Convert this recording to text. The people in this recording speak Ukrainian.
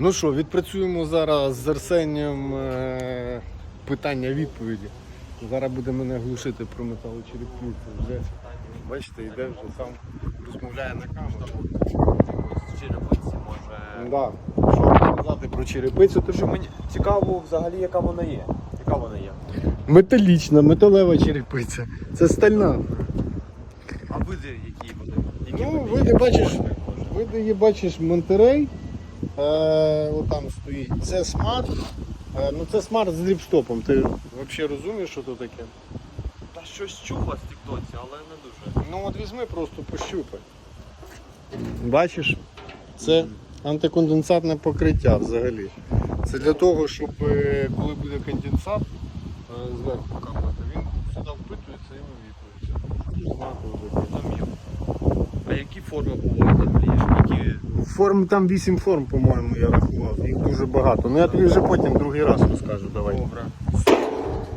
Ну що, відпрацюємо зараз з Арсенієм е, питання-відповіді. Зараз буде мене глушити про металочерепницю. Вже, бачите, йде вже сам розмовляє на камеру. Черепиці може. Да. Що сказати про черепицю? Ти Що мені цікаво взагалі, яка вона є. Яка вона є? Металічна, металева черепиця. Це стальна. А види, які вони? Які Ну, види бачиш, види є, бачиш, Монтерей. Е, отам стоїть. Це смарт. Е, ну це смарт з дріпстопом. Ти взагалі розумієш, що це таке? Та щось чула з тіктоці, але не дуже. Ну от візьми просто пощупай. Бачиш? Це антиконденсатне покриття взагалі. Це для того, щоб е, коли буде конденсат зверху капати, він сюди впитується і вивітрюється. А які форми бувають Форм там 8 форм, по-моєму, я рахував. Їх дуже багато. Ну я тобі вже потім другий раз розкажу, давай. добре.